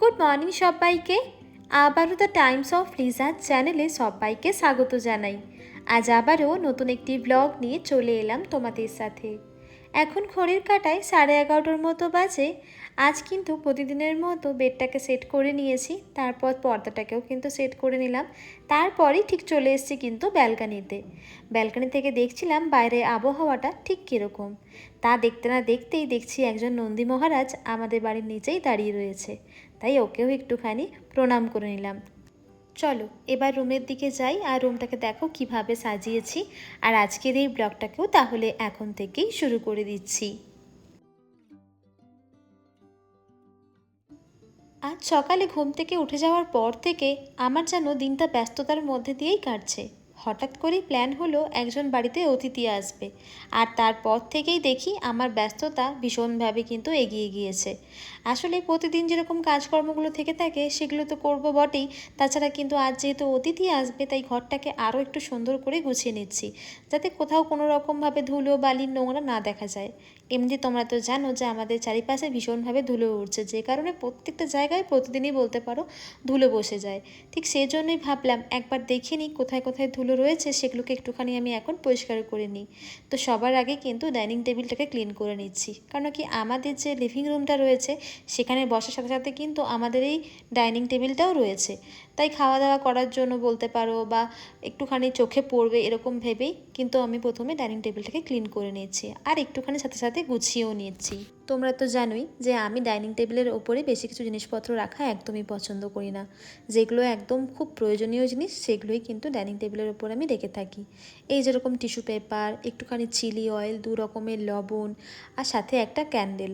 Good morning সবাইকে। আবারও the Times of লিজার চ্যানেলে সবাইকে স্বাগত জানাই। আজ আবারও নতুন একটি ব্লগ নিয়ে চলে এলাম তোমাদের সাথে। এখন ঘড়ির কাটায় সাড়ে এগারোটার মতো বাজে। আজ কিন্তু প্রতিদিনের মতো বেডটাকে সেট করে নিয়েছি। তারপর পর্দাটাকেও কিন্তু সেট করে নিলাম। তারপরেই ঠিক চলে এসেছি কিন্তু ব্যালকানিতে। ব্যালকানি থেকে দেখছিলাম বাইরের আবহাওয়াটা ঠিক কীরকম। তা দেখতে না দেখতেই দেখছি একজন নন্দী মহারাজ আমাদের বাড়ির নিচেই দাঁড়িয়ে রয়েছে। তাই ওকেও একটুখানি প্রণাম করে নিলাম। চলো, এবার রুমের দিকে যাই আর রুমটাকে দেখো কীভাবে সাজিয়েছি। আর আজকের এই ব্লগটাকেও তাহলে এখন থেকেই শুরু করে দিচ্ছি। আজ সকালে ঘুম থেকে উঠে যাওয়ার পর থেকে আমার যেন দিনটা ব্যস্ততার মধ্যে দিয়েই কাটছে। হঠাৎ করেই প্ল্যান হলো একজন বাড়িতে অতিথি আসবে। আর তারপর থেকেই দেখি আমার ব্যস্ততা ভীষণভাবে কিন্তু এগিয়ে গিয়েছে। আসলে প্রতিদিন যেরকম কাজকর্মগুলো থেকে থাকে, সেগুলো তো করব বটেই। তাছাড়া কিন্তু আজ যেহেতু অতিথি আসবে, তাই ঘরটাকে আরও একটু সুন্দর করে গুছিয়ে নিচ্ছি, যাতে কোথাও কোনো রকমভাবে ধুলো বালি নোংরা না দেখা যায়। এমনি তোমরা তো জানো যে আমাদের চারিপাশে ভীষণভাবে ধুলো উঠছে যে কারণে প্রত্যেকটা জায়গায় প্রতিদিনই বলতে পারো ধুলো বসে যায়। ঠিক সেই জন্যই ভাবলাম একবার দেখে নিই কোথায় কোথায় ধুলো রয়েছে, সেগুলোকে একটুখানি আমি এখন পরিষ্কার করে নিই। তো সবার আগে কিন্তু ডাইনিং টেবিলটাকে ক্লিন করে নিচ্ছি। কারণ কি আমাদের যে লিভিং রুমটা রয়েছে, সেখানে বসার সাথে সাথে কিন্তু আমাদের এই ডাইনিং টেবিলটাও রয়েছে। তাই খাওয়া দাওয়া করার জন্য বলতে পারো বা একটুখানি চোখে পড়বে এরকম ভেবেই কিন্তু আমি প্রথমে ডাইনিং টেবিলটাকে ক্লিন করে নিয়েছি আর একটুখানি সাথে সাথে গুছিয়েও নিয়েছি তোমরা তো জানোই যে আমি ডাইনিং টেবিলের ওপরে বেশি কিছু জিনিসপত্র রাখা একদমই পছন্দ করি না। যেগুলো একদম খুব প্রয়োজনীয় জিনিস, সেগুলোই কিন্তু ডাইনিং টেবিলের ওপর আমি রেখে থাকি। এই যেরকম টিস্যু পেপার, একটুখানি চিলি অয়েল, দু রকমের লবণ আর সাথে একটা ক্যান্ডেল।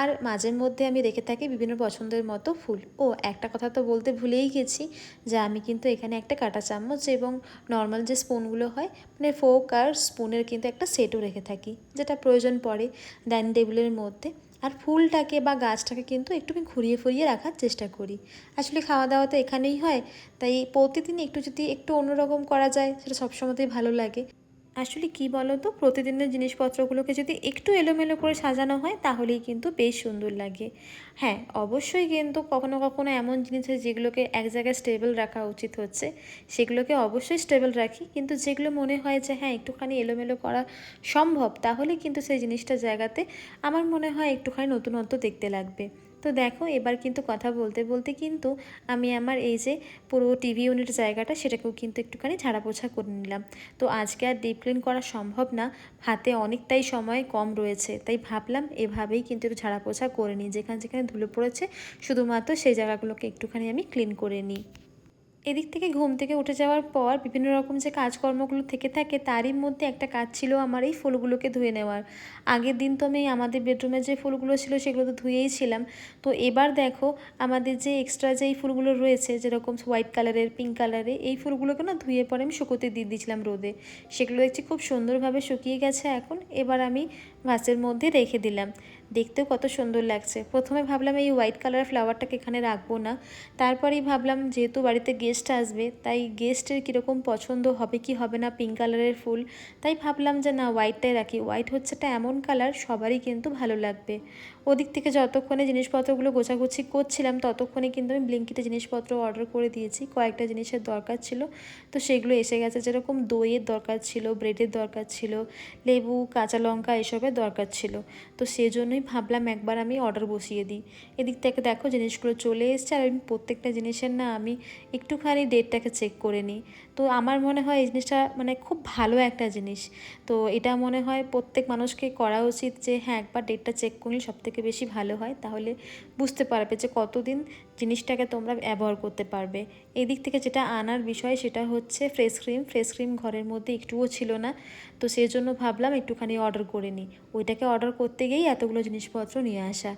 আর মাঝের মধ্যে আমি রেখে থাকি বিভিন্ন পছন্দের মতো ফুল। ও, একটা কথা তো বলতে ভুলেই গেছি যে আমি কিন্তু এখানে একটা কাঁটা চামচ এবং নর্মাল যে স্পুনগুলো হয় মানে ফোক আর স্পুনের কিন্তু একটা সেটও রেখে থাকি, যেটা প্রয়োজন পড়ে ডাইনিং টেবিলের মধ্যে। আর ফুলটাকে বা গাছটাকে কিন্তু একটু আমি ঘুরিয়ে ফুরিয়ে রাখার চেষ্টা করি। আসলে খাওয়া দাওয়া তো এখানেই হয়, তাই প্রতিদিন একটু যদি একটু অন্যরকম করা যায়, সেটা সবসময়তেই ভালো লাগে। আসলে কি বলো তো প্রতিদিনের জিনিসপত্রগুলোকে যদি একটু এলোমেলো করে সাজানো হয়, তাহলেই কিন্তু বেশ সুন্দর লাগে। হ্যাঁ অবশ্যই কিন্তু কখনো কখনো এমন জিনিস হয় যেগুলোকে এক জায়গায় স্টেবল রাখা উচিত হচ্ছে। সেগুলোকে অবশ্যই স্টেবল রাখি। কিন্তু যেগুলো মনে হয় যে হ্যাঁ একটুখানি এলোমেলো করা সম্ভব তাহলে কিন্তু সেই জিনিসটা জায়গাতে আমার মনে হয় একটুখানি নতুনত্ব দেখতে লাগবে। তো দেখো, এবার কিন্তু কথা বলতে বলতে কিন্তু আমি আমার এই যে পুরো টিভি ইউনিট জায়গাটা সেটাকেও কিন্তু একটুখানি ঝাড়া পোছা করে নিলাম। তো আজকে আর ডিপ ক্লিন করা সম্ভব না, হাতে অনেকটাই সময় কম রয়েছে, তাই ভাবলাম এভাবেই কিন্তু একটু ঝাড়া পোছা করে নিই। যেখানে যেখানে ধুলো পড়েছে, শুধুমাত্র সেই জায়গাগুলোকে একটুখানি আমি ক্লিন করে নিই। এদিক থেকে ঘুম থেকে উঠে যাওয়ার পর বিভিন্ন রকম যে কাজকর্মগুলো থেকে থাকে, তারই মধ্যে একটা কাজ ছিল আমার এই ফুলগুলোকে ধুয়ে নেওয়ার। আগের দিন তো আমি আমাদের বেডরুমে যে ফুলগুলো ছিল সেগুলো তো ধুয়েই ছিলাম। তো এবার দেখো আমাদের যে এক্সট্রা যে এই ফুলগুলো রয়েছে, যেরকম হোয়াইট কালারের পিঙ্ক কালারের এই ফুলগুলোকে না ধুয়ে পরে আমি শুকোতে দিয়ে দিয়েছিলাম রোদে। সেগুলো দেখছি খুব সুন্দরভাবে শুকিয়ে গেছে এখন। এবার আমি ভাসের মধ্যে রেখে দিলাম। দেখতেও কত সুন্দর লাগছে। প্রথমে ভাবলাম এই হোয়াইট কালার ফ্লাওয়ারটাকে এখানে রাখব না। তারপরেই ভাবলাম যেহেতু বাড়িতে গেস্ট আসবে, তাই গেস্টের কীরকম পছন্দ হবে কি হবে না পিঙ্ক কালারের ফুল, তাই ভাবলাম যে না হোয়াইটটাই রাখি। হোয়াইট হচ্ছে এমন কালার সবারই কিন্তু ভালো লাগবে। ওদিক থেকে যতক্ষণে জিনিসপত্রগুলো গোছাগুছি করছিলাম, ততক্ষণে কিন্তু আমি ব্লিঙ্কিতে জিনিসপত্র অর্ডার করে দিয়েছি। কয়েকটা জিনিসের দরকার ছিল। তো সেগুলো এসে গেছে। যেরকম দইয়ের দরকার ছিল ব্রেডের দরকার ছিল, লেবু, কাঁচা লঙ্কা এসবের দরকার ছিল। তো সেজন্যই ভাবলাম একবার আমি অর্ডার বসিয়ে দিই। এদিক থেকে দেখো জিনিসগুলো চলে এসছে। আর আমি প্রত্যেকটা জিনিসের না আমি একটুখানি ডেটটাকে চেক করে নিই। তো আমার মনে হয় এই জিনিসটা মানে খুব ভালো একটা জিনিস। তো এটা মনে হয় প্রত্যেক মানুষকে করা উচিত যে হ্যাঁ একবার ডেটটা চেক করলে সব থেকে বেশি ভালো হয়, তাহলে বুঝতে পারবে যে কতদিন জিনিসটাকে তোমরা ব্যবহার করতে পারবে। এদিক থেকে যেটা আনার বিষয় সেটা হচ্ছে ফ্রেশ ক্রিম ফ্রেশ ক্রিম ঘরের মধ্যে একটুও ছিল না, তো সেই জন্য ভাবলাম একটুখানি অর্ডার করে নিই। ওইটাকে অর্ডার করতে গিয়েই এতগুলো জিনিসপত্র নিয়ে আসা।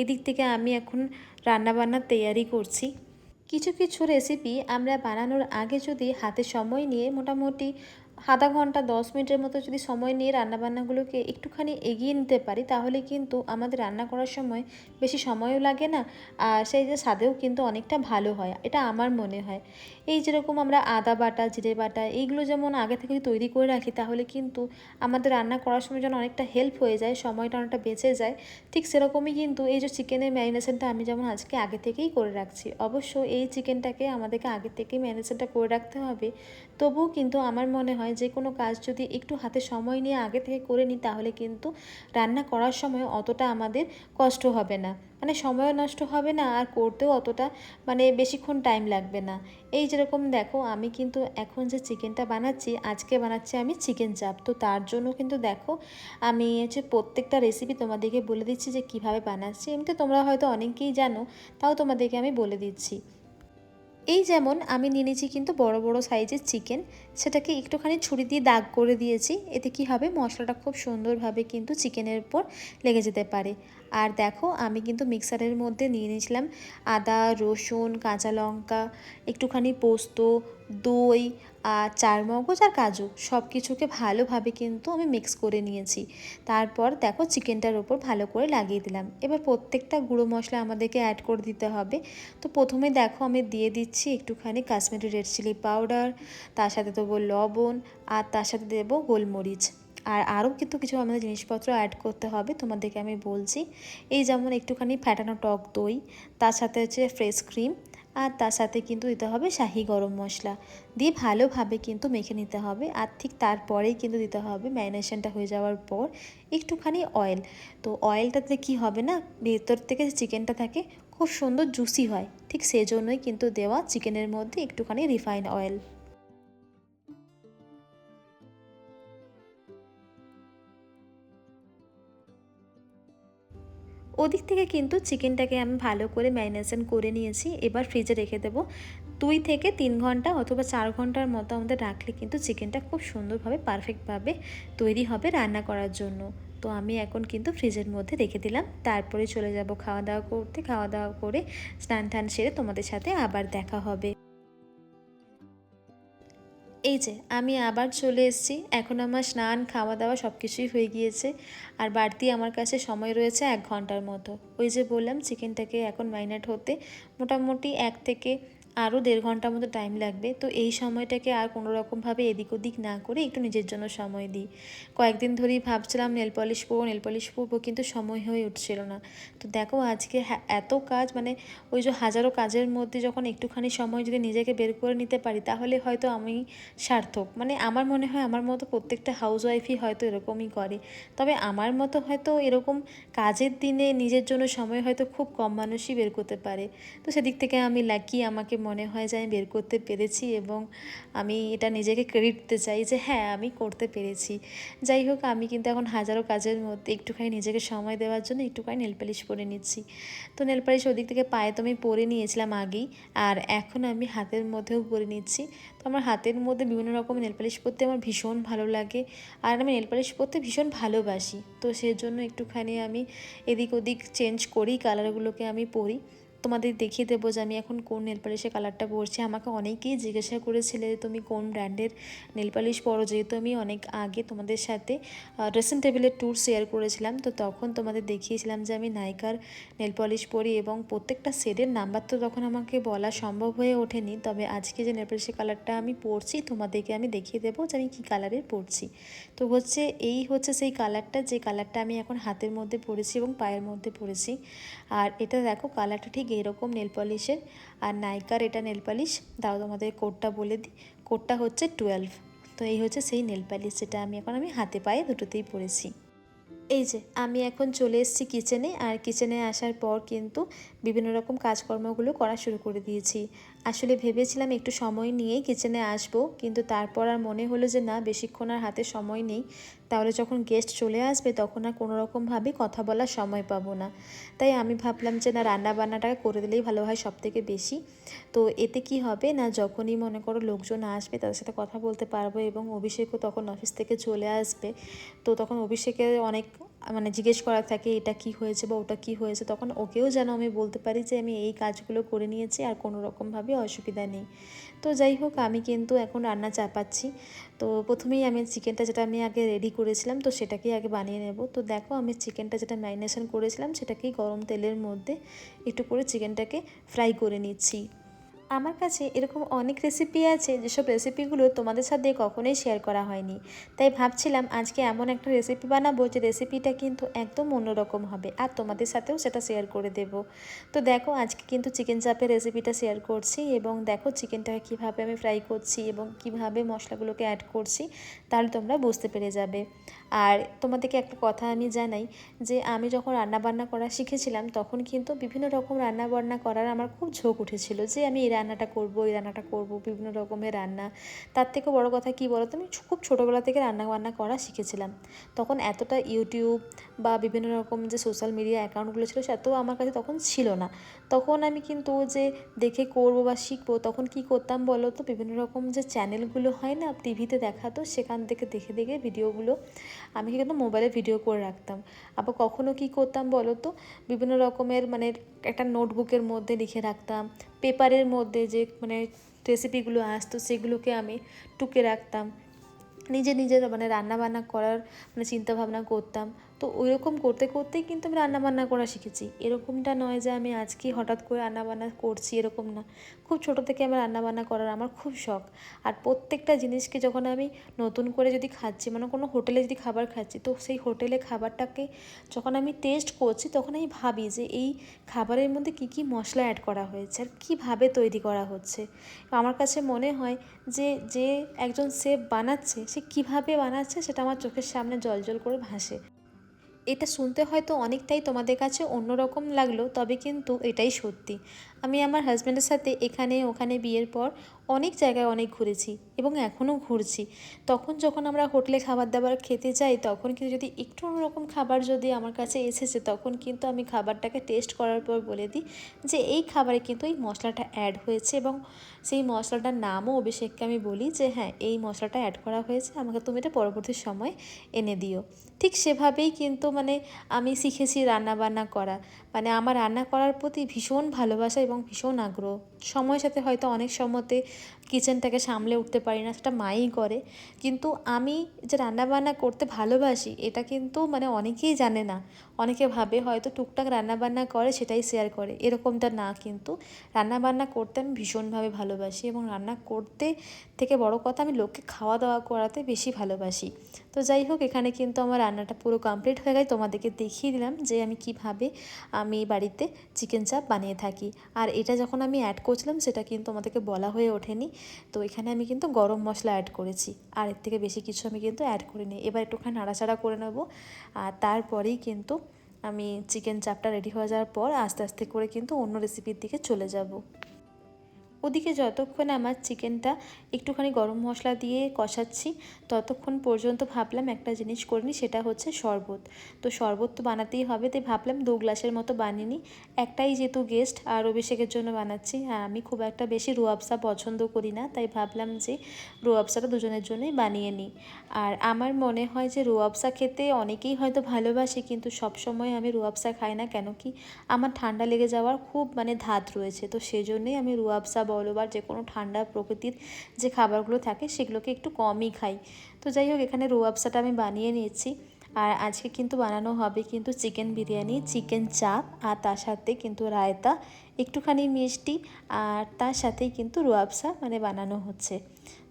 এদিক থেকে আমি এখন রান্নাবান্নার তৈয়ারি করছি। কিছু কিছু রেসিপি আমরা বানানোর আগে যদি হাতে সময় নিয়ে মোটামুটি আধা ঘণ্টা, দশ মিনিটের মতো যদি সময় নিয়ে রান্নাবান্নাগুলোকে একটুখানি এগিয়ে নিতে পারি, তাহলে কিন্তু আমাদের রান্না করার সময় বেশি সময়ও লাগে না, আর সেই যে স্বাদেও কিন্তু অনেকটা ভালো হয়, এটা আমার মনে হয়। এই যেরকম আমরা আদা বাটা, জিরে বাটা, এইগুলো যেমন আগে থেকে তৈরি করে রাখি, তাহলে কিন্তু আমাদের রান্না করার সময় যেন অনেকটা হেল্প হয়ে যায়, সময়টা অনেকটা বেঁচে যায়। ঠিক সেরকমই কিন্তু এই যে চিকেনের ম্যারিনেশনটা আমি যেমন আজকে আগে থেকেই করে রাখছি, অবশ্য এই চিকেনটাকে আমাদেরকে আগে থেকেই ম্যারিনেশনটা করে রাখতে হবে। তবুও কিন্তু আমার মনে হয় যে কোনো কাজ যদি একটু হাতে সময় নিয়ে আগে থেকে করে নিই, তাহলে কিন্তু রান্না করার সময় অতটা আমাদের কষ্ট হবে না। মানে সময়ও নষ্ট হবে না আর করতেও অতটা মানে বেশিক্ষণ টাইম লাগবে না। এই যেরকম দেখো, আমি কিন্তু এখন যে চিকেনটা বানাচ্ছি, আজকে বানাচ্ছি আমি চিকেন চাপ। তো তার জন্য কিন্তু দেখো, আমি হচ্ছে প্রত্যেকটা রেসিপি তোমাদেরকে বলে দিচ্ছি যে কীভাবে বানাচ্ছি। এমনিতে তোমরা হয়তো অনেকেই জানো, তাও তোমাদেরকে আমি বলে দিচ্ছি। এই যেমন আমি নিয়ে নিয়েছি কিন্তু বড় বড় সাইজের চিকেন, সেটাকে একটুখানি ছুরি দিয়ে দাগ করে দিয়েছি। এতে কি হবে? মশলাটা খুব সুন্দরভাবে কিন্তু চিকেনের উপর লেগে যেতে পারে। আর দেখো, আমি কিন্তু মিক্সারের মধ্যে নিয়ে নিয়েছিলাম আদা, রসুন, কাঁচা লঙ্কা, একটুখানি পোস্ত, দই আর চারমগজ আর কাজু সব কিছুকে ভালোভাবে কিন্তু আমি মিক্স করে নিয়েছি। তারপর দেখো, চিকেনটার ওপর ভালো করে লাগিয়ে দিলাম। এবার প্রত্যেকটা গুঁড়ো মশলা আমাদেরকে অ্যাড করে দিতে হবে। তো প্রথমে দেখো, আমি দিয়ে দিচ্ছি একটুখানি কাশ্মীরি রেড চিলি পাউডার তার সাথে দেবো লবণ আর তার সাথে দেবো গোলমরিচ। আর আরও কিন্তু কিছু আমাদের জিনিসপত্র অ্যাড করতে হবে, তোমাদেরকে আমি বলছি। এই যেমন একটুখানি ফ্যাটানো টক দই, তার সাথে হচ্ছে ফ্রেশ ক্রিম আর তার সাথে কিন্তু দিতে হবে শাহি গরম মশলা। দিয়ে ভালোভাবে কিন্তু মেখে নিতে হবে, আর ঠিক তারপরেই কিন্তু দিতে হবে ম্যারিনেশনটা হয়ে যাওয়ার পর একটুখানি অয়েল তো অয়েলটাতে কি হবে না, ভেতর থেকে চিকেনটা থাকে খুব সুন্দর জুসি হয়, ঠিক সেজন্যই কিন্তু দেওয়া চিকেনের মধ্যে একটুখানি রিফাইন অয়েল ওদিক থেকে কিন্তু চিকেনটাকে আমি ভালো করে ম্যারিনেশন করে নিয়েছি। এবার ফ্রিজে রেখে দেবো। দুই থেকে তিন ঘণ্টা অথবা চার ঘণ্টার মতো আমাদের রাখলে কিন্তু চিকেনটা খুব সুন্দরভাবে, পারফেক্টভাবে তৈরি হবে রান্না করার জন্য। তো আমি এখন কিন্তু ফ্রিজের মধ্যে রেখে দিলাম। তারপরে চলে যাব খাওয়া দাওয়া করতে। খাওয়া দাওয়া করে স্নান টান সেরে তোমাদের সাথে আবার দেখা হবে। এই যে, আমি আবার চলে এসেছি। এখন আমার স্নান খাওয়া দাওয়া সব কিছুই হয়ে গিয়েছে। আর বাড়তি আমার কাছে সময় রয়েছে এক ঘণ্টার মতো। ওই যে বললাম চিকেনটাকে এখন মাইনেট হতে মোটামুটি এক থেকে আরও দেড় ঘণ্টার মতো টাইম লাগবে। তো এই সময়টাকে আর কোনো রকমভাবে এদিক ওদিক না করে একটু নিজের জন্য সময় দিই। কয়েকদিন ধরেই ভাবছিলাম নেল পলিশ পরবো নেল পলিশ পরবো, কিন্তু সময় হয়ে উঠছিল না। তো দেখো আজকে এত কাজ মানে ওই যে হাজারো কাজের মধ্যে যখন একটুখানি সময় যদি নিজেকে বের করে নিতে পারি, তাহলে হয়তো আমি সার্থক। মানে আমার মনে হয় আমার মতো প্রত্যেকটা হাউস ওয়াইফই হয়তো এরকমই করে। তবে আমার মতো হয়তো এরকম কাজের দিনে নিজের জন্য সময় হয়তো খুব কম মানুষই বের করতে পারে। তো সেদিক থেকে আমি লাকি আমাকে মনে হয় যে আমি বের করতে পেরেছি এবং আমি এটা নিজেকে ক্রেডিট দিতে চাই যে হ্যাঁ আমি করতে পেরেছি। যাই হোক, আমি কিন্তু এখন হাজারো কাজের মধ্যে একটুখানি নিজেকে সময় দেওয়ার জন্য একটুখানি নেল পালিশ পরে নিচ্ছি। তো নেল পালিশ ওদিক থেকে পায়ে তো আমি পরে নিয়েছিলাম আগেই, আর এখন আমি হাতের মধ্যেও পরে নিচ্ছি। তো আমার হাতের মধ্যে বিভিন্ন রকম নেল পালিশ পরতে আমার ভীষণ ভালো লাগে, আর আমি নেল পালিশ পরতে ভীষণ ভালোবাসি। তো সেজন্য একটুখানি আমি এদিক ওদিক চেঞ্জ করি কালারগুলোকে আমি পরি। তোমাদের দেখিয়ে দেবো যে আমি এখন কোন নেল পালিশের কালারটা পরছি। আমাকে অনেকেই জিজ্ঞাসা করেছিলে যে তুমি কোন ব্র্যান্ডের নেল পালিশ পরো? যেহেতু আমি অনেক আগে তোমাদের সাথে ড্রেসিং টেবিলের ট্যুর শেয়ার করেছিলাম, তো তখন তোমাদের দেখিয়েছিলাম যে আমি নাইকার নেল পলিশ পরি এবং প্রত্যেকটা শেডের নাম্বার তো তখন আমাকে বলা সম্ভব হয়ে ওঠেনি। তবে আজকে যে নেল পালিশের কালারটা আমি পরছি, তোমাদেরকে আমি দেখিয়ে দেবো যে আমি কী কালারের পরছি। তো হচ্ছে এই হচ্ছে সেই কালারটা, যে কালারটা আমি এখন হাতের মধ্যে পরেছি এবং পায়ের মধ্যে পরেছি। আর এটা দেখো, কালারটা ঠিক এরকম নেল পলিশের আর নাইকার এটা নেল পলিশ দাও তোমাদের কোডটা বলে দিই কোডটা হচ্ছে টুয়েলভ তো এই হচ্ছে সেই নেল পলিশ যেটা আমি এখন আমি হাতে পায়ে দুটোতেই পরেছি। এই যে, আমি এখন চলে এসেছি কিচেনে আর কিচেনে আসার পর কিন্তু বিভিন্ন রকম কাজকর্মগুলো করা শুরু করে দিয়েছি। আসলে ভেবেছিলাম একটু সময় নিয়েই কিচেনে আসব, কিন্তু তারপর আর মনে হলো যে না, বেশিক্ষণ আর হাতে সময় নেই। তাহলে যখন গেস্ট চলে আসবে, তখন আর কোনো রকমভাবে কথা বলার সময় পাবো না। তাই আমি ভাবলাম যে না রান্না বান্নাটা করে দিলেই ভালো হয় সব থেকে বেশি। তো এতে কি হবে না, যখনই মনে করো লোকজন আসবে, তাদের সাথে কথা বলতে পারব এবং অভিষেকও তখন অফিস থেকে চলে আসবে। তো তখন অভিষেকের অনেক মানে জিজ্ঞেস করার থাকে, এটা কি হয়েছে বা ওটা কি হয়েছে? তখন ওকেও যেন আমি বলতে পারি যে, আমি এই কাজগুলো করে নিয়েছি, আর কোনো রকমভাবে অসুবিধা নেই। তো যাই হোক, আমি কিন্তু এখন রান্না চাপাচ্ছি। তো প্রথমেই আমি চিকেনটা যেটা আমি আগে রেডি করেছিলাম, তো সেটাকেই আগে বানিয়ে নেব। তো দেখো, আমি চিকেনটা যেটা ম্যারিনেশন করেছিলাম, সেটাকেই গরম তেলের মধ্যে একটু করে চিকেনটাকে ফ্রাই করে নিচ্ছি। আমার কাছে এরকম অনেক রেসিপি আছে, যেসব রেসিপিগুলো তোমাদের সাথে কখনোই শেয়ার করা হয়নি। তাই ভাবছিলাম আজকে এমন একটা রেসিপি বানাবো যে রেসিপিটা কিন্তু একদম অন্যরকম হবে, আর তোমাদের সাথেও সেটা শেয়ার করে দেব। তো দেখো, আজকে কিন্তু চিকেন চাপের রেসিপিটা শেয়ার করছি এবং দেখো চিকেনটাকে কীভাবে আমি ফ্রাই করছি এবং কীভাবে মশলাগুলোকে অ্যাড করছি, তাহলে তোমরা বুঝতে পেরে যাবে। আর তোমাদেরকে একটা কথা আমি জানাই, যে আমি যখন রান্নাবান্না করা শিখেছিলাম, তখন কিন্তু বিভিন্ন রকম রান্নাবান্না করার আমার খুব ঝোঁক উঠেছিল যে আমি এই রান্নাটা করব, এই রান্নাটা করব, বিভিন্ন রকমের রান্না। তার থেকে বড় কথা কি বলো তো আমি খুব ছোটোবেলা থেকে রান্না বান্না করা শিখেছিলাম। তখন এতটা ইউটিউব বা বিভিন্ন রকম যে সোশ্যাল মিডিয়া অ্যাকাউন্টগুলো ছিল সেটাও আমার কাছে তখন ছিল না। তখন আমি কিন্তু যে দেখে করব বা শিখব, তখন কি করতাম বলো তো? বিভিন্ন রকম যে চ্যানেলগুলো হয় না টিভিতে দেখাতো সেখান থেকে দেখে দেখে ভিডিওগুলো আমি কিন্তু মোবাইলে ভিডিও করে রাখতাম। আবার কখনো কি করতাম বলো তো? বিভিন্ন রকমের মানে একটা নোটবুকের মধ্যে লিখে রাখতাম পেপারের মধ্যে যে মানে রেসিপিগুলো আসতো সেগুলোকে আমি টুকে রাখতাম। নিজে নিজের মানে রান্না বান্না করার মানে চিন্তা ভাবনা করতাম। তো ওইরকম করতে করতেই কিন্তু আমি রান্নাবান্না করা শিখেছি। এরকমটা নয় যে আমি আজকেই হঠাৎ করে রান্নাবান্না করছি, এরকম না। খুব ছোটো থেকে আমার রান্নাবান্না করার আমার খুব শখ। আর প্রত্যেকটা জিনিসকে যখন আমি নতুন করে যদি খাচ্ছি মানে কোনো হোটেলে যদি খাবার খাচ্ছি, তো সেই হোটেলে খাবারটাকে যখন আমি টেস্ট করছি, তখন আমি ভাবি যে এই খাবারের মধ্যে কী কী মশলা অ্যাড করা হয়েছে আর কীভাবে তৈরি করা হচ্ছে। আমার কাছে মনে হয় যে যে একজন সেফ বানাচ্ছে, সে কীভাবে বানাচ্ছে সেটা আমার চোখের সামনে জল জল করে ভাসে। এটা শুনতে হয়তো অনেকটাই তোমাদের কাছে অন্যরকম লাগল তবে কিন্তু এটাই সত্যি। আমি আমার হাজব্যান্ডের সাথে এখানে, ওখানে বিয়ের পর অনেক জায়গায় অনেক ঘুরেছি এবং এখনও ঘুরছি। তখন যখন আমরা হোটেলে খাবার দাবার খেতে যাই, তখন কিন্তু যদি একটু অন্যরকম খাবার যদি আমার কাছে এসেছে, তখন কিন্তু আমি খাবারটাকে টেস্ট করার পর বলে দিই যে, এই খাবারে কিন্তু এই মশলাটা অ্যাড হয়েছে এবং সেই মশলাটার নামও অভিষেককে আমি বলি যে হ্যাঁ এই মশলাটা অ্যাড করা হয়েছে, আমাকে তুমি এটা পরবর্তী সময় এনে দিও। ঠিক সেভাবেই কিন্তু মানে আমি শিখেছি রান্না বান্না করা। মানে আমার রান্না করার প্রতি ভীষণ ভালোবাসা এবং ভীষণ আগ্রহ। সময়ের সাথে হয়তো অনেক সময়তে কিচেনটাকে সামলে উঠতে পারি না, সেটা মাই করে। কিন্তু আমি যে রান্নাবান্না করতে ভালোবাসি, এটা কিন্তু মানে অনেকেই জানে না। অনেকে ভাবে হয়তো টুকটাক রান্নাবান্না করে, সেটাই শেয়ার করে। এরকমটা না কিন্তু। রান্নাবান্না করতে আমি ভীষণভাবে ভালোবাসি এবং রান্না করতে থেকে বড় কথা, আমি লোককে খাওয়া দাওয়া করাতে বেশি ভালোবাসি। তো যাই হোক, এখানে কিন্তু আমার রান্নাটা পুরো কমপ্লিট হয়ে গেছে তোমাদেরকে দেখিয়ে দিলাম যে আমি কীভাবে আমি বাড়িতে চিকেন চাপ বানিয়ে থাকি। আর এটা যখন আমি অ্যাড করছিলাম, সেটা কিন্তু আমাদেরকে বলা হয়ে ওঠেনি। তো এখানে আমি কিন্তু গরম মশলা অ্যাড করেছি। আর এর থেকে বেশি কিছু আমি কিন্তু অ্যাড করিনি। এবার একটুখানি নাড়াচাড়া করে নেব। আর তারপরেই কিন্তু আমি চিকেন চাপটা রেডি হয়ে যাওয়ার পর আস্তে আস্তে করে কিন্তু অন্য রেসিপির দিকে চলে যাব। ওদিকে যতক্ষণ আমার চিকেনটা একটুখানি গরম মশলা দিয়ে কষাচ্ছি, ততক্ষণ পর্যন্ত ভাবলাম একটা জিনিস করিনি সেটা হচ্ছে শরবত। তো শরবত তো বানাতেই হবে, তাই ভাবলাম দু গ্লাসের মতো বানিয়ে নিই। একটাই যেহেতু গেস্ট আর অভিষেকের জন্য বানাচ্ছি, আর আমি খুব একটা বেশি রুয়াবসা পছন্দ করি না, তাই ভাবলাম যে রুয়াবসাটা দুজনের জন্যই বানিয়ে নিই। আর আমার মনে হয় যে রুয়াবসা খেতে অনেকেই হয়তো ভালোবাসে, কিন্তু সবসময় আমি রুয়াবসা খাই না, কেন কি? আমার ঠান্ডা লেগে যাওয়ার খুব মানে ধাত রয়েছে, তো সেজন্যই আমি রুয়াবসা বলো বা যে কোনো ঠান্ডা প্রকৃতির যে খাবারগুলো থাকে সেগুলোকে একটু কমই খাই। তো যাই হোক, এখানে রোয়াবসাটা আমি বানিয়ে নিয়েছি। আর আজকে কিন্তু বানানো হবে কিন্তু চিকেন বিরিয়ানি, চিকেন চাপ আর তার সাথে কিন্তু রায়তা, একটুখানি মিষ্টি আর তার সাথেই কিন্তু রোয়াবসা মানে বানানো হচ্ছে।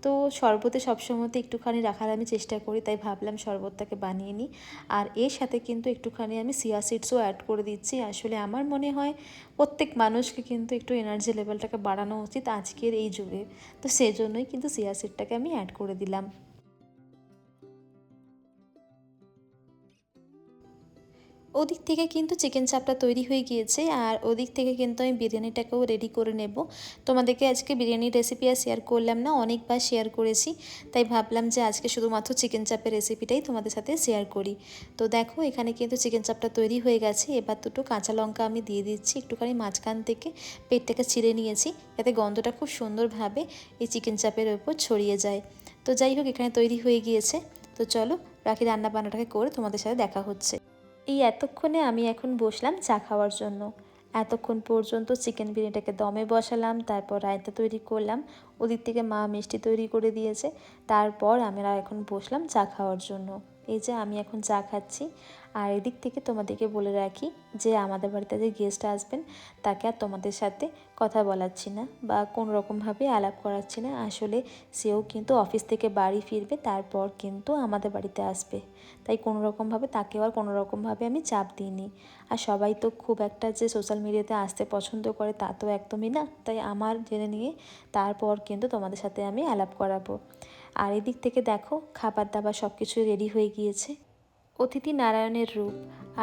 তো শরবতে সবসময়তে একটুখানি রাখার আমি চেষ্টা করি, তাই ভাবলাম শরবতটাকে বানিয়ে নিই। আর এর সাথে কিন্তু একটুখানি আমি সিয়া সিডসও অ্যাড করে দিচ্ছি। আসলে আমার মনে হয় প্রত্যেক মানুষকে কিন্তু একটু এনার্জি লেভেলটাকে বাড়ানো উচিত আজকের এই যুগে। তো সেজন্যই কিন্তু সিয়া সিডটাকে আমি অ্যাড করে দিলাম। ওদিক থেকে কিন্তু চিকেন চাপটা তৈরি হয়ে গিয়েছে আর ওদিক থেকে কিন্তু আমি বিরিয়ানিটাকেও রেডি করে নেব। তোমাদেরকে আজকে বিরিয়ানির রেসিপি আর শেয়ার করলাম না, অনেকবার শেয়ার করেছি। তাই ভাবলাম যে আজকে শুধুমাত্র চিকেন চাপের রেসিপিটাই তোমাদের সাথে শেয়ার করি। তো দেখো, এখানে কিন্তু চিকেন চাপটা তৈরি হয়ে গেছে। এবার দুটো কাঁচা লঙ্কা আমি দিয়ে দিচ্ছি, একটুখানি মাঝখান থেকে পেটটাকে ছিঁড়ে নিয়েছি, যাতে গন্ধটা খুব সুন্দরভাবে এই চিকেন চাপের ওপর ছড়িয়ে যায়। তো যাই হোক, এখানে তৈরি হয়ে গিয়েছে। তো চলো, রাখি রান্না বান্নাটাকে করে তোমাদের সাথে দেখা হচ্ছে। এই এতক্ষণে আমি এখন বসলাম চা খাওয়ার জন্য। এতক্ষণ পর্যন্ত চিকেন বিরিয়ানিটাকে দমে বসালাম, তারপর রায়তা তৈরি করলাম। ওদিক থেকে মা মিষ্টি তৈরি করে দিয়েছে। তারপর আমরা এখন বসলাম চা খাওয়ার জন্য। এই যে আমি এখন চা খাচ্ছি। আর এদিক থেকে তোমাদেরকে বলে রাখি যে আমাদের বাড়িতে যে গেস্ট আসবেন, তাকে আর তোমাদের সাথে কথা বলাচ্ছি না বা কোনো রকমভাবে আলাপ করাচ্ছি না। আসলে সেও কিন্তু অফিস থেকে বাড়ি ফিরবে, তারপর কিন্তু আমাদের বাড়িতে আসবে। তাই কোনো রকমভাবে তাকেও আর কোনো রকমভাবে আমি চাপ দিইনি। আর সবাই তো খুব একটা যে সোশ্যাল মিডিয়াতে আসতে পছন্দ করে তা তো একদমই না। তাই আমার জেনে নিয়ে তারপর কিন্তু তোমাদের সাথে আমি আলাপ করাবো। আর এদিক থেকে দেখো, খাবার দাবার সব কিছুই রেডি হয়ে গিয়েছে। অতিথি নারায়ণের রূপ।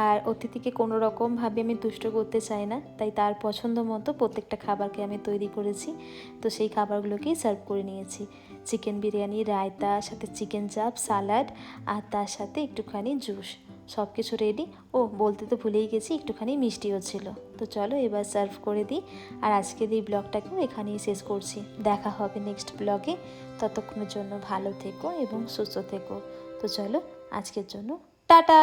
আর অতিথিকে কোনো রকমভাবে আমি দুষ্ট করতে চাই না, তাই তার পছন্দ মতো প্রত্যেকটা খাবারকে আমি তৈরি করেছি। তো সেই খাবারগুলোকেই সার্ভ করে নিয়েছি। চিকেন বিরিয়ানি, রায়তা, সাথে চিকেন চাপ সালাড আর তার সাথে একটুখানি জুস সব কিছু রেডি ও, বলতে তো ভুলেই গেছি, একটুখানি মিষ্টিও ছিল। তো চলো এবার সার্ভ করে দিই। আর আজকের এই ব্লগটাকেও এখানেই শেষ করছি। দেখা হবে নেক্সট ব্লগে। ততক্ষণের জন্য ভালো থেকো এবং সুস্থ থেকো। তো চলো আজকের জন্য টাটা